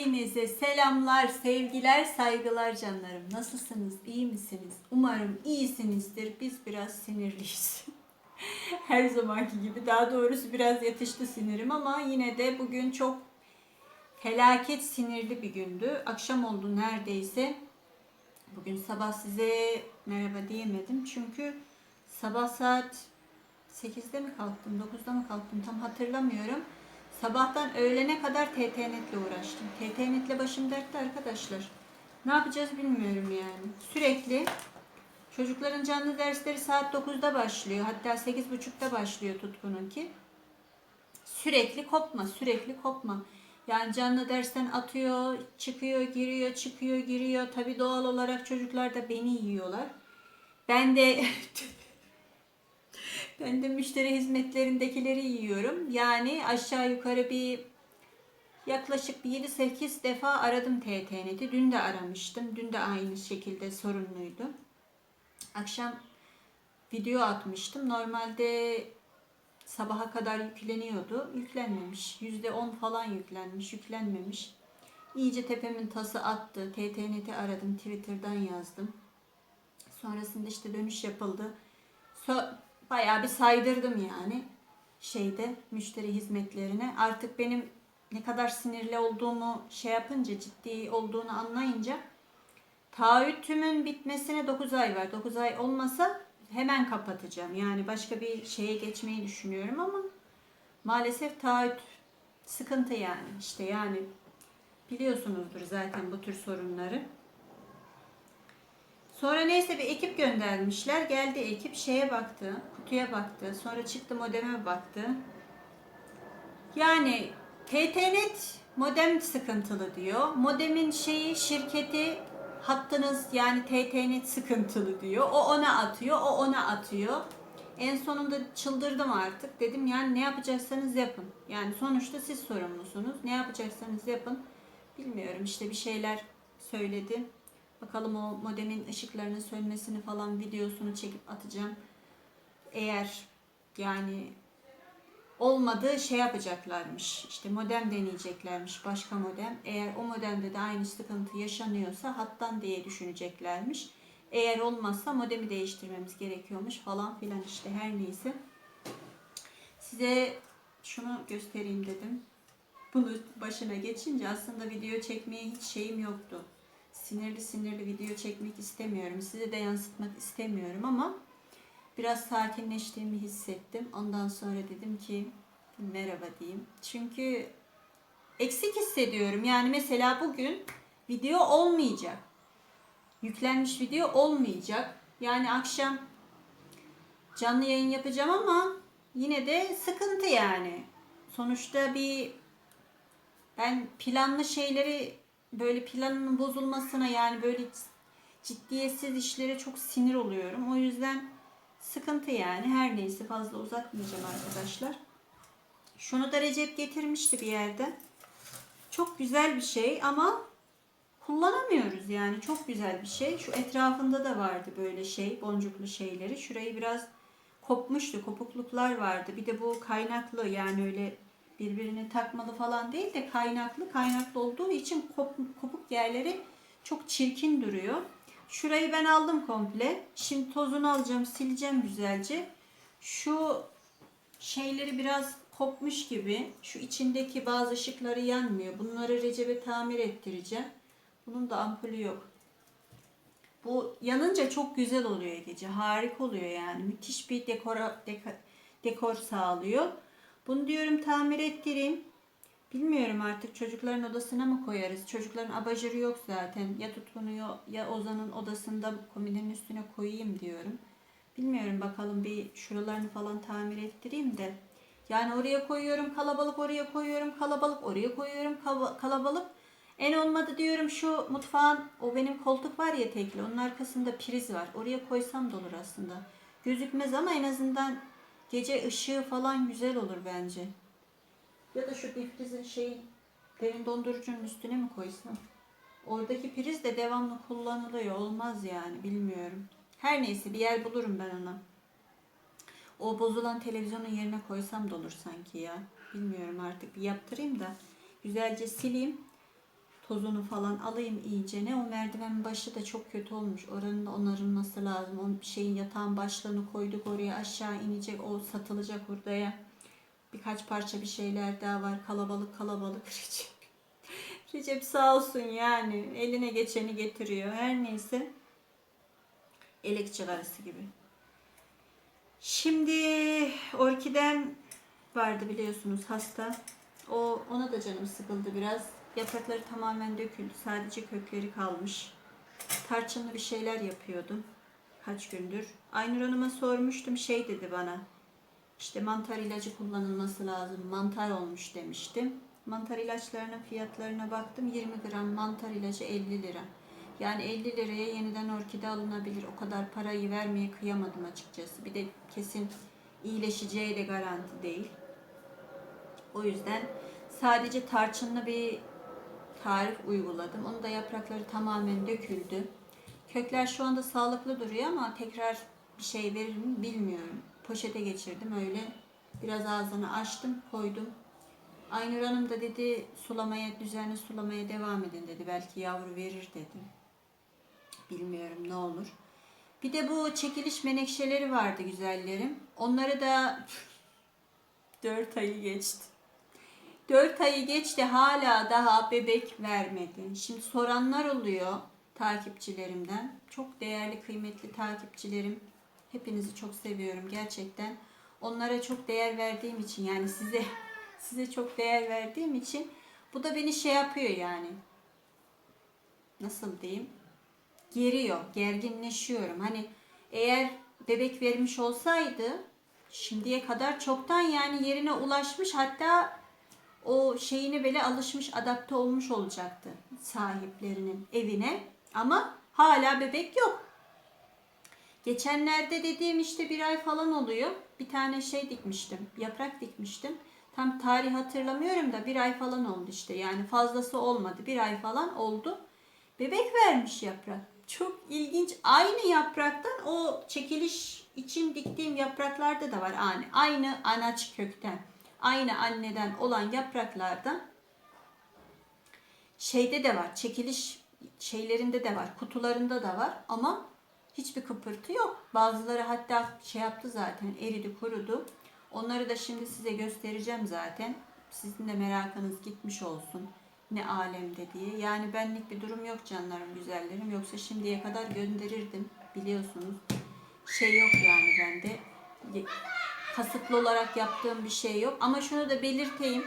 Hepinize selamlar, sevgiler, saygılar canlarım. Nasılsınız? İyi misiniz? Umarım iyisinizdir. Biz biraz sinirliyiz. Her zamanki gibi. Daha doğrusu biraz yatıştı sinirim ama yine de bugün çok felaket sinirli bir gündü. Akşam oldu neredeyse. Bugün sabah size merhaba diyemedim. Çünkü sabah saat 8'de mi kalktım, 9'da mı kalktım tam hatırlamıyorum. Sabahtan öğlene kadar TTNet'le uğraştım. TTNet'le başım dertte arkadaşlar. Ne yapacağız bilmiyorum yani. Sürekli çocukların canlı dersleri saat 9'da başlıyor. Hatta 8.30'da başlıyor Tutkun'unki. Sürekli kopma, sürekli kopma. Yani canlı dersten atıyor, çıkıyor, giriyor, çıkıyor, giriyor. Tabii doğal olarak çocuklar da beni yiyorlar. Ben de ben de müşteri hizmetlerindekileri yiyorum. Yani aşağı yukarı bir yaklaşık bir 7-8 defa aradım TTNet'i. Dün de aramıştım. Dün de aynı şekilde sorunluydu. Akşam video atmıştım. Normalde sabaha kadar yükleniyordu. Yüklenmemiş. %10 falan yüklenmiş. Yüklenmemiş. İyice tepemin tası attı. TTNet'i aradım. Twitter'dan yazdım. Sonrasında işte dönüş yapıldı. So- bayağı bir saydırdım yani şeyde müşteri hizmetlerine. Artık benim ne kadar sinirli olduğumu şey yapınca ciddi olduğunu anlayınca taahhütümün bitmesine 9 ay var. 9 ay olmasa hemen kapatacağım. Yani başka bir şeye geçmeyi düşünüyorum ama maalesef taahhüt sıkıntı yani. İşte yani biliyorsunuzdur zaten bu tür sorunları. Sonra neyse bir ekip göndermişler. Geldi ekip şeye baktı, kutuya baktı. Sonra çıktı modeme baktı. Yani TTNet modem sıkıntılı diyor. Modemin şeyi şirketi hattınız yani TTNet sıkıntılı diyor. O ona atıyor, o ona atıyor. En sonunda çıldırdım artık. Dedim yani ne yapacaksanız yapın. Yani sonuçta siz sorumlusunuz. Ne yapacaksanız yapın. Bilmiyorum işte bir şeyler söyledi. Bakalım o modemin ışıklarının sönmesini falan videosunu çekip atacağım. Eğer yani olmadığı şey yapacaklarmış. İşte modem deneyeceklermiş. Başka modem. Eğer o modemde de aynı sıkıntı yaşanıyorsa hattan diye düşüneceklermiş. Eğer olmazsa modemi değiştirmemiz gerekiyormuş falan filan işte her neyse. Size şunu göstereyim dedim. Bunu başına geçince aslında video çekmeye hiç şeyim yoktu sinirli sinirli video çekmek istemiyorum. Size de yansıtmak istemiyorum ama biraz sakinleştiğimi hissettim. Ondan sonra dedim ki merhaba diyeyim. Çünkü eksik hissediyorum. Yani mesela bugün video olmayacak. Yüklenmiş video olmayacak. Yani akşam canlı yayın yapacağım ama yine de sıkıntı yani. Sonuçta bir ben planlı şeyleri böyle planının bozulmasına yani böyle ciddiyetsiz işlere çok sinir oluyorum. O yüzden sıkıntı yani. Her neyse fazla uzatmayacağım arkadaşlar. Şunu da Recep getirmişti bir yerde. Çok güzel bir şey ama kullanamıyoruz yani. Çok güzel bir şey. Şu etrafında da vardı böyle şey, boncuklu şeyleri. Şurayı biraz kopmuştu. Kopukluklar vardı. Bir de bu kaynaklı yani öyle birbirine takmalı falan değil de kaynaklı. Kaynaklı olduğu için kop, kopuk yerleri çok çirkin duruyor. Şurayı ben aldım komple. Şimdi tozunu alacağım, sileceğim güzelce. Şu şeyleri biraz kopmuş gibi. Şu içindeki bazı ışıkları yanmıyor. Bunları Recep'e tamir ettireceğim. Bunun da ampulü yok. Bu yanınca çok güzel oluyor gece. Harika oluyor yani. Müthiş bir dekora, deka, dekor sağlıyor. Bunu diyorum tamir ettireyim. Bilmiyorum artık çocukların odasına mı koyarız? Çocukların abajuru yok zaten. Ya tutkunuyor ya Ozan'ın odasında komodinin üstüne koyayım diyorum. Bilmiyorum bakalım bir şuralarını falan tamir ettireyim de. Yani oraya koyuyorum kalabalık oraya koyuyorum kalabalık oraya koyuyorum kalabalık. En olmadı diyorum şu mutfağın o benim koltuk var ya tekli onun arkasında priz var. Oraya koysam da olur aslında. Gözükmez ama en azından Gece ışığı falan güzel olur bence. Ya da şu difrizin şeyi derin dondurucunun üstüne mi koysam? Oradaki priz de devamlı kullanılıyor. Olmaz yani bilmiyorum. Her neyse bir yer bulurum ben ona. O bozulan televizyonun yerine koysam da olur sanki ya. Bilmiyorum artık bir yaptırayım da güzelce sileyim. tozunu falan alayım iyicene. O merdivenin başı da çok kötü olmuş. Oranın da onarılması lazım. Bir şeyin yatağın başlığını koyduk oraya aşağı inecek. O satılacak hurdaya. Birkaç parça bir şeyler daha var. Kalabalık kalabalık Recep. Recep sağ olsun yani. Eline geçeni getiriyor. Her neyse. Elek çıkarısı gibi. Şimdi orkiden vardı biliyorsunuz hasta. O ona da canım sıkıldı biraz. Yaprakları tamamen döküldü. Sadece kökleri kalmış. Tarçınlı bir şeyler yapıyordum. Kaç gündür. Aynur Hanım'a sormuştum. Şey dedi bana. İşte mantar ilacı kullanılması lazım. Mantar olmuş demiştim. Mantar ilaçlarının fiyatlarına baktım. 20 gram mantar ilacı 50 lira. Yani 50 liraya yeniden orkide alınabilir. O kadar parayı vermeye kıyamadım açıkçası. Bir de kesin iyileşeceği de garanti değil. O yüzden sadece tarçınlı bir tarif uyguladım. Onu da yaprakları tamamen döküldü. Kökler şu anda sağlıklı duruyor ama tekrar bir şey verir mi bilmiyorum. Poşete geçirdim öyle. Biraz ağzını açtım koydum. Aynur Hanım da dedi sulamaya, düzenli sulamaya devam edin dedi. Belki yavru verir dedi. Bilmiyorum ne olur. Bir de bu çekiliş menekşeleri vardı güzellerim. Onları da 4 ayı geçti. 4 ayı geçti hala daha bebek vermedi. Şimdi soranlar oluyor takipçilerimden. Çok değerli kıymetli takipçilerim. Hepinizi çok seviyorum gerçekten. Onlara çok değer verdiğim için yani size size çok değer verdiğim için bu da beni şey yapıyor yani. Nasıl diyeyim? Geriyor, gerginleşiyorum. Hani eğer bebek vermiş olsaydı şimdiye kadar çoktan yani yerine ulaşmış hatta o şeyine bile alışmış, adapte olmuş olacaktı sahiplerinin evine. Ama hala bebek yok. Geçenlerde dediğim işte bir ay falan oluyor. Bir tane şey dikmiştim, yaprak dikmiştim. Tam tarih hatırlamıyorum da bir ay falan oldu işte. Yani fazlası olmadı. Bir ay falan oldu. Bebek vermiş yaprak. Çok ilginç. Aynı yapraktan o çekiliş için diktiğim yapraklarda da var. Yani aynı anaç kökten, aynı anneden olan yapraklardan şeyde de var. Çekiliş şeylerinde de var. Kutularında da var ama hiçbir kıpırtı yok. Bazıları hatta şey yaptı zaten eridi kurudu. Onları da şimdi size göstereceğim zaten. Sizin de merakınız gitmiş olsun. Ne alemde diye. Yani benlik bir durum yok canlarım güzellerim. Yoksa şimdiye kadar gönderirdim. Biliyorsunuz. Şey yok yani bende. Kasıtlı olarak yaptığım bir şey yok. Ama şunu da belirteyim.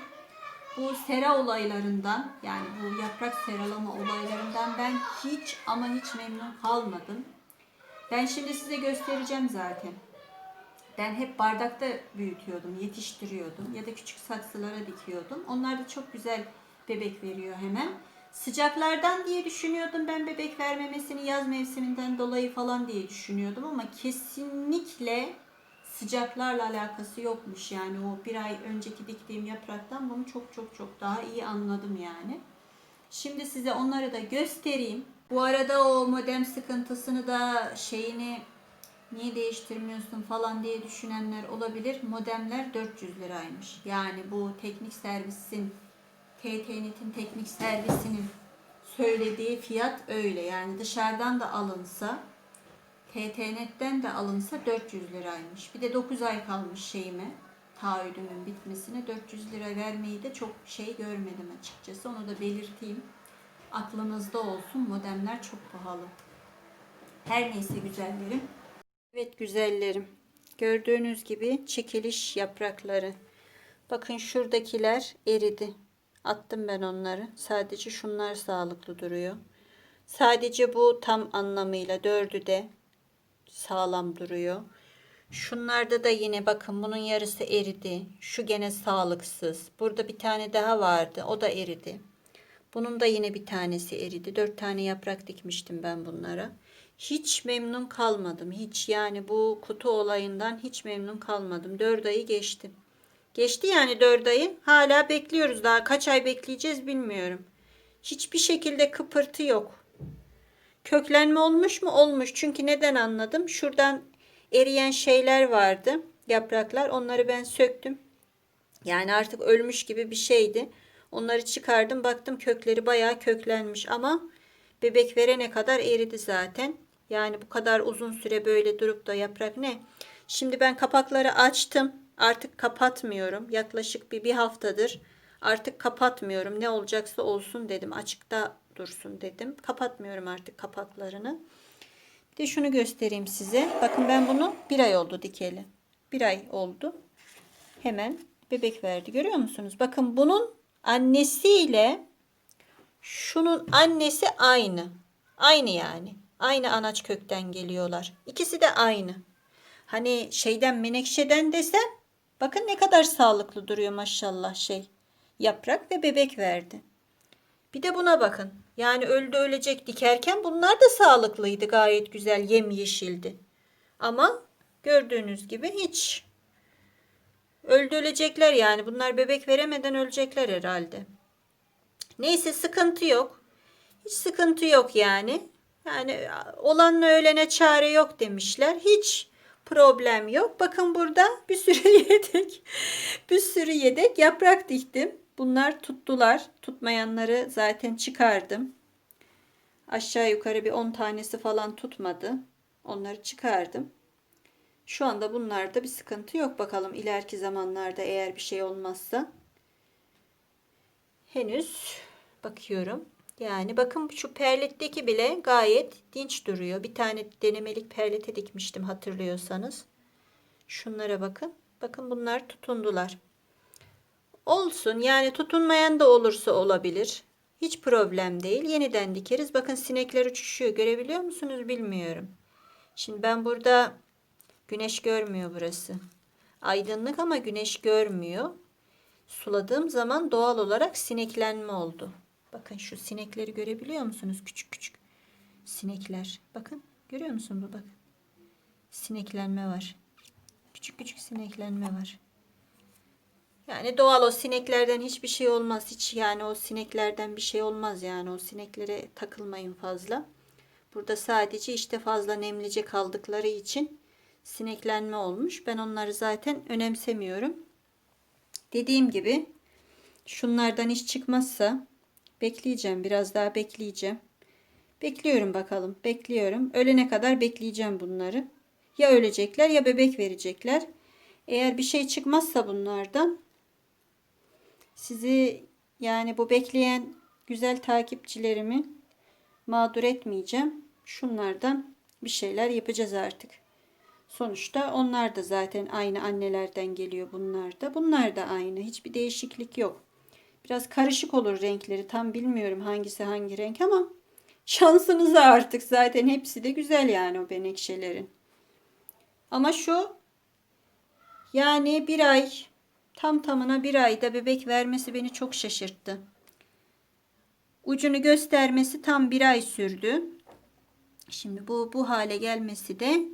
Bu sera olaylarından yani bu yaprak seralama olaylarından ben hiç ama hiç memnun kalmadım. Ben şimdi size göstereceğim zaten. Ben hep bardakta büyütüyordum, yetiştiriyordum ya da küçük saksılara dikiyordum. Onlar da çok güzel bebek veriyor hemen. Sıcaklardan diye düşünüyordum ben bebek vermemesini yaz mevsiminden dolayı falan diye düşünüyordum ama kesinlikle sıcaklarla alakası yokmuş yani o bir ay önceki diktiğim yapraktan bunu çok çok çok daha iyi anladım yani. Şimdi size onları da göstereyim. Bu arada o modem sıkıntısını da şeyini niye değiştirmiyorsun falan diye düşünenler olabilir. Modemler 400 liraymış. Yani bu teknik servisin TTNet'in teknik servisinin söylediği fiyat öyle. Yani dışarıdan da alınsa TTNet'ten de alınsa 400 liraymış. Bir de 9 ay kalmış şeyime taahhüdümün bitmesine 400 lira vermeyi de çok şey görmedim açıkçası. Onu da belirteyim. Aklınızda olsun. Modemler çok pahalı. Her neyse güzellerim. Evet güzellerim. Gördüğünüz gibi çekiliş yaprakları. Bakın şuradakiler eridi. Attım ben onları. Sadece şunlar sağlıklı duruyor. Sadece bu tam anlamıyla dördü de sağlam duruyor. Şunlarda da yine bakın bunun yarısı eridi. Şu gene sağlıksız. Burada bir tane daha vardı. O da eridi. Bunun da yine bir tanesi eridi. Dört tane yaprak dikmiştim ben bunlara. Hiç memnun kalmadım. Hiç yani bu kutu olayından hiç memnun kalmadım. Dört ayı geçti. Geçti yani dört ayı. Hala bekliyoruz daha. Kaç ay bekleyeceğiz bilmiyorum. Hiçbir şekilde kıpırtı yok. Köklenme olmuş mu? Olmuş. Çünkü neden anladım? Şuradan eriyen şeyler vardı. Yapraklar. Onları ben söktüm. Yani artık ölmüş gibi bir şeydi. Onları çıkardım. Baktım kökleri bayağı köklenmiş ama bebek verene kadar eridi zaten. Yani bu kadar uzun süre böyle durup da yaprak ne? Şimdi ben kapakları açtım. Artık kapatmıyorum. Yaklaşık bir, bir haftadır artık kapatmıyorum. Ne olacaksa olsun dedim. Açıkta dursun dedim. Kapatmıyorum artık kapaklarını. Bir de şunu göstereyim size. Bakın ben bunu bir ay oldu dikeli. Bir ay oldu. Hemen bebek verdi. Görüyor musunuz? Bakın bunun annesiyle şunun annesi aynı. Aynı yani. Aynı anaç kökten geliyorlar. İkisi de aynı. Hani şeyden menekşeden desem bakın ne kadar sağlıklı duruyor maşallah şey. Yaprak ve bebek verdi. Bir de buna bakın. Yani öldü ölecek dikerken bunlar da sağlıklıydı. Gayet güzel yemyeşildi. Ama gördüğünüz gibi hiç öldü ölecekler yani. Bunlar bebek veremeden ölecekler herhalde. Neyse sıkıntı yok. Hiç sıkıntı yok yani. Yani olanla ölene çare yok demişler. Hiç problem yok. Bakın burada bir sürü yedek bir sürü yedek yaprak diktim. Bunlar tuttular. Tutmayanları zaten çıkardım. Aşağı yukarı bir 10 tanesi falan tutmadı. Onları çıkardım. Şu anda bunlarda bir sıkıntı yok. Bakalım ileriki zamanlarda eğer bir şey olmazsa. Henüz bakıyorum. Yani bakın şu perletteki bile gayet dinç duruyor. Bir tane denemelik perlete dikmiştim hatırlıyorsanız. Şunlara bakın. Bakın bunlar tutundular. Olsun yani tutunmayan da olursa olabilir. Hiç problem değil. Yeniden dikeriz. Bakın sinekler uçuşuyor. Görebiliyor musunuz bilmiyorum. Şimdi ben burada güneş görmüyor burası. Aydınlık ama güneş görmüyor. Suladığım zaman doğal olarak sineklenme oldu. Bakın şu sinekleri görebiliyor musunuz? Küçük küçük sinekler. Bakın görüyor musun bu bak. Sineklenme var. Küçük küçük sineklenme var. Yani doğal o sineklerden hiçbir şey olmaz. Hiç yani o sineklerden bir şey olmaz yani. O sineklere takılmayın fazla. Burada sadece işte fazla nemlice kaldıkları için sineklenme olmuş. Ben onları zaten önemsemiyorum. Dediğim gibi şunlardan hiç çıkmazsa bekleyeceğim. Biraz daha bekleyeceğim. Bekliyorum bakalım. Bekliyorum. Ölene kadar bekleyeceğim bunları. Ya ölecekler ya bebek verecekler. Eğer bir şey çıkmazsa bunlardan sizi yani bu bekleyen güzel takipçilerimi mağdur etmeyeceğim. Şunlardan bir şeyler yapacağız artık. Sonuçta onlar da zaten aynı annelerden geliyor bunlar da. Bunlar da aynı. Hiçbir değişiklik yok. Biraz karışık olur renkleri. Tam bilmiyorum hangisi hangi renk ama şansınıza artık zaten hepsi de güzel yani o benekşelerin. Ama şu yani bir ay tam tamına bir ayda bebek vermesi beni çok şaşırttı. Ucunu göstermesi tam bir ay sürdü. Şimdi bu bu hale gelmesi de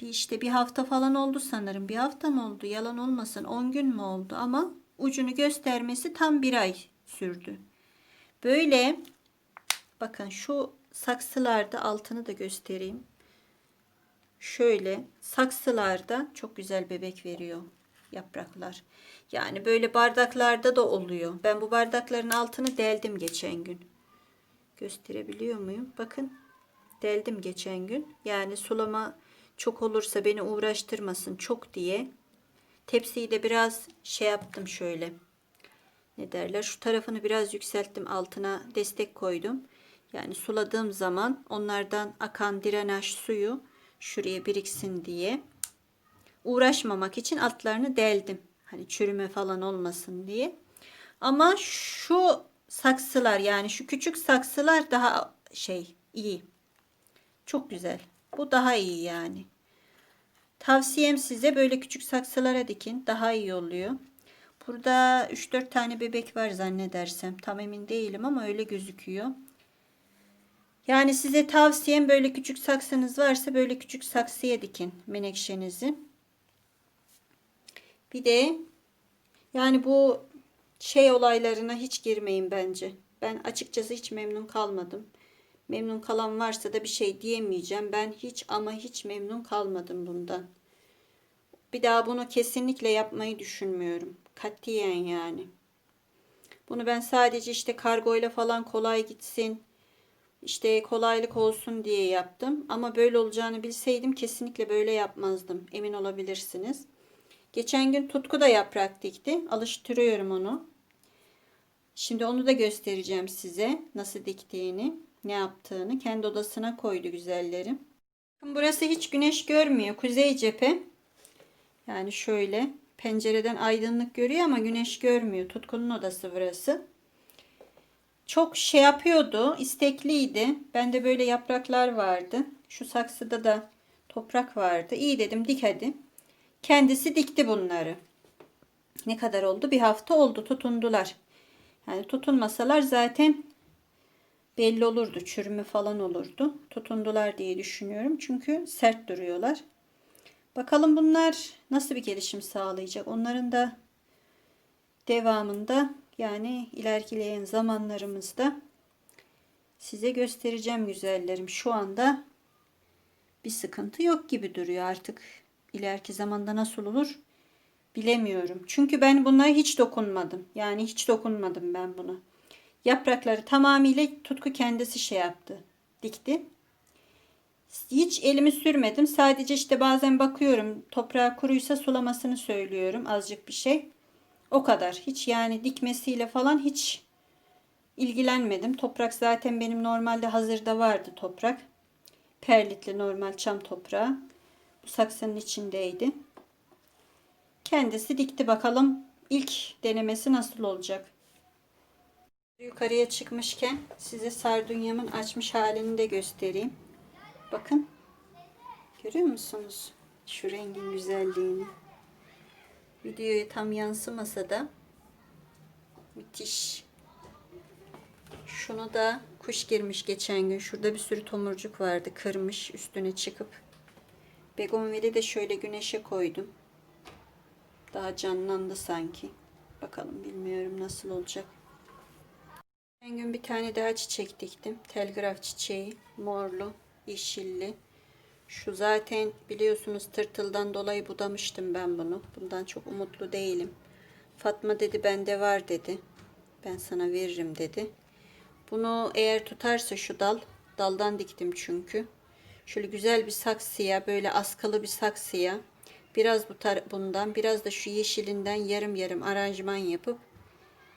bir işte bir hafta falan oldu sanırım. Bir hafta mı oldu? Yalan olmasın. 10 gün mü oldu? Ama ucunu göstermesi tam bir ay sürdü. Böyle bakın şu saksılarda altını da göstereyim. Şöyle saksılarda çok güzel bebek veriyor yapraklar. Yani böyle bardaklarda da oluyor. Ben bu bardakların altını deldim geçen gün. Gösterebiliyor muyum? Bakın deldim geçen gün. Yani sulama çok olursa beni uğraştırmasın çok diye. Tepsiyi de biraz şey yaptım şöyle. Ne derler? Şu tarafını biraz yükselttim. Altına destek koydum. Yani suladığım zaman onlardan akan direnaj suyu şuraya biriksin diye uğraşmamak için altlarını deldim. Hani çürüme falan olmasın diye. Ama şu saksılar yani şu küçük saksılar daha şey iyi. Çok güzel. Bu daha iyi yani. Tavsiyem size böyle küçük saksılara dikin. Daha iyi oluyor. Burada 3-4 tane bebek var zannedersem. Tam emin değilim ama öyle gözüküyor. Yani size tavsiyem böyle küçük saksınız varsa böyle küçük saksıya dikin menekşenizi. Bir de yani bu şey olaylarına hiç girmeyin bence. Ben açıkçası hiç memnun kalmadım. Memnun kalan varsa da bir şey diyemeyeceğim. Ben hiç ama hiç memnun kalmadım bundan. Bir daha bunu kesinlikle yapmayı düşünmüyorum. Katiyen yani. Bunu ben sadece işte kargoyla falan kolay gitsin. işte kolaylık olsun diye yaptım. Ama böyle olacağını bilseydim kesinlikle böyle yapmazdım. Emin olabilirsiniz. Geçen gün Tutku da yaprak dikti. Alıştırıyorum onu. Şimdi onu da göstereceğim size. Nasıl diktiğini, ne yaptığını. Kendi odasına koydu güzellerim. Bakın Burası hiç güneş görmüyor. Kuzey cephe. Yani şöyle pencereden aydınlık görüyor ama güneş görmüyor. Tutkunun odası burası. Çok şey yapıyordu, istekliydi. Bende böyle yapraklar vardı. Şu saksıda da toprak vardı. İyi dedim dik hadi. Kendisi dikti bunları. Ne kadar oldu? Bir hafta oldu tutundular. Yani tutunmasalar zaten belli olurdu. Çürüme falan olurdu. Tutundular diye düşünüyorum. Çünkü sert duruyorlar. Bakalım bunlar nasıl bir gelişim sağlayacak. Onların da devamında yani ilerleyen zamanlarımızda size göstereceğim güzellerim. Şu anda bir sıkıntı yok gibi duruyor artık. ileriki zamanda nasıl olur bilemiyorum. Çünkü ben buna hiç dokunmadım. Yani hiç dokunmadım ben buna. Yaprakları tamamıyla tutku kendisi şey yaptı. Dikti. Hiç elimi sürmedim. Sadece işte bazen bakıyorum toprağı kuruysa sulamasını söylüyorum. Azıcık bir şey. O kadar. Hiç yani dikmesiyle falan hiç ilgilenmedim. Toprak zaten benim normalde hazırda vardı toprak. Perlitli normal çam toprağı. Bu saksının içindeydi. Kendisi dikti bakalım ilk denemesi nasıl olacak. Yukarıya çıkmışken size sardunyamın açmış halini de göstereyim. Bakın. Görüyor musunuz? Şu rengin güzelliğini. Videoya tam yansımasa da müthiş. Şunu da kuş girmiş geçen gün. Şurada bir sürü tomurcuk vardı. Kırmış üstüne çıkıp. Begonvili de şöyle güneşe koydum. Daha canlandı sanki. Bakalım bilmiyorum nasıl olacak. Geçen gün bir tane daha çiçek diktim. Telgraf çiçeği. Morlu, yeşilli. Şu zaten biliyorsunuz tırtıldan dolayı budamıştım ben bunu. Bundan çok umutlu değilim. Fatma dedi bende var dedi. Ben sana veririm dedi. Bunu eğer tutarsa şu dal, daldan diktim çünkü. Şöyle güzel bir saksıya, böyle askılı bir saksıya biraz bu bundan, biraz da şu yeşilinden yarım yarım aranjman yapıp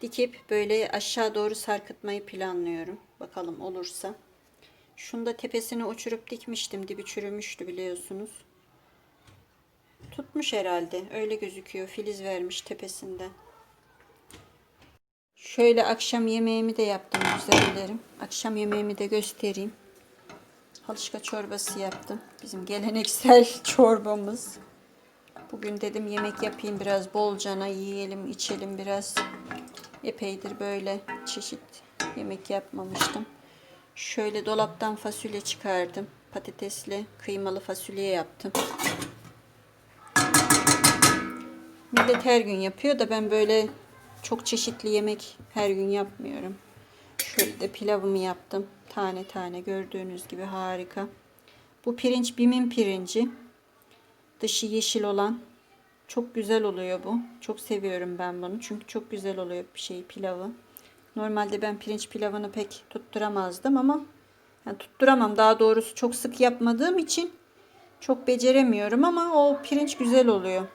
dikip böyle aşağı doğru sarkıtmayı planlıyorum. Bakalım olursa. Şunu da tepesine uçurup dikmiştim. Dibi çürümüştü biliyorsunuz. Tutmuş herhalde. Öyle gözüküyor. Filiz vermiş tepesinden. Şöyle akşam yemeğimi de yaptım güzellerim. Akşam yemeğimi de göstereyim. Halışka çorbası yaptım. Bizim geleneksel çorbamız. Bugün dedim yemek yapayım biraz bolcana yiyelim içelim biraz. Epeydir böyle çeşit yemek yapmamıştım. Şöyle dolaptan fasulye çıkardım. Patatesli kıymalı fasulye yaptım. Millet her gün yapıyor da ben böyle çok çeşitli yemek her gün yapmıyorum. Şöyle de pilavımı yaptım. Tane tane gördüğünüz gibi harika. Bu pirinç bimin pirinci. Dışı yeşil olan. Çok güzel oluyor bu. Çok seviyorum ben bunu. Çünkü çok güzel oluyor bir şey pilavı. Normalde ben pirinç pilavını pek tutturamazdım ama yani tutturamam daha doğrusu çok sık yapmadığım için çok beceremiyorum ama o pirinç güzel oluyor.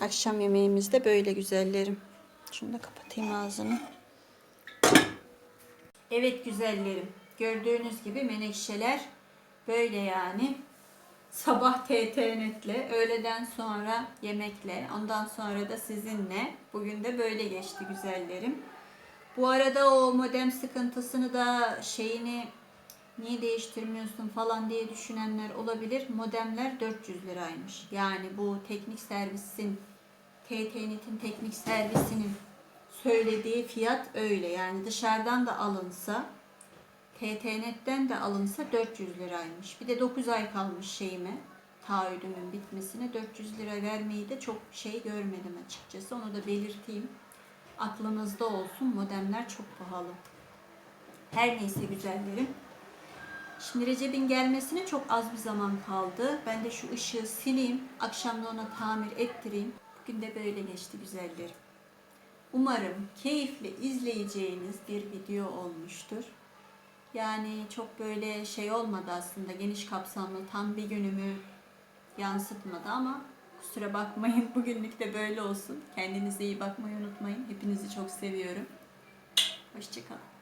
Akşam yemeğimizde böyle güzellerim. Şunu da kapatayım ağzını. Evet güzellerim. Gördüğünüz gibi menekşeler böyle yani. Sabah TTNet'le, öğleden sonra yemekle, ondan sonra da sizinle. Bugün de böyle geçti güzellerim. Bu arada o modem sıkıntısını da şeyini niye değiştirmiyorsun falan diye düşünenler olabilir. Modemler 400 liraymış. Yani bu teknik servisin TTNet'in teknik servisinin söylediği fiyat öyle. Yani dışarıdan da alınsa TTNet'ten de alınsa 400 liraymış. Bir de 9 ay kalmış şeyime. Taahhüdümün bitmesine 400 lira vermeyi de çok şey görmedim açıkçası. Onu da belirteyim. Aklınızda olsun. Modemler çok pahalı. Her neyse güzellerim. Şimdi Recep'in gelmesine çok az bir zaman kaldı. Ben de şu ışığı sileyim. Akşam da ona tamir ettireyim. Bugün de böyle geçti güzellerim. Umarım keyifli izleyeceğiniz bir video olmuştur. Yani çok böyle şey olmadı aslında geniş kapsamlı tam bir günümü yansıtmadı ama kusura bakmayın bugünlük de böyle olsun. Kendinize iyi bakmayı unutmayın. Hepinizi çok seviyorum. Hoşçakalın.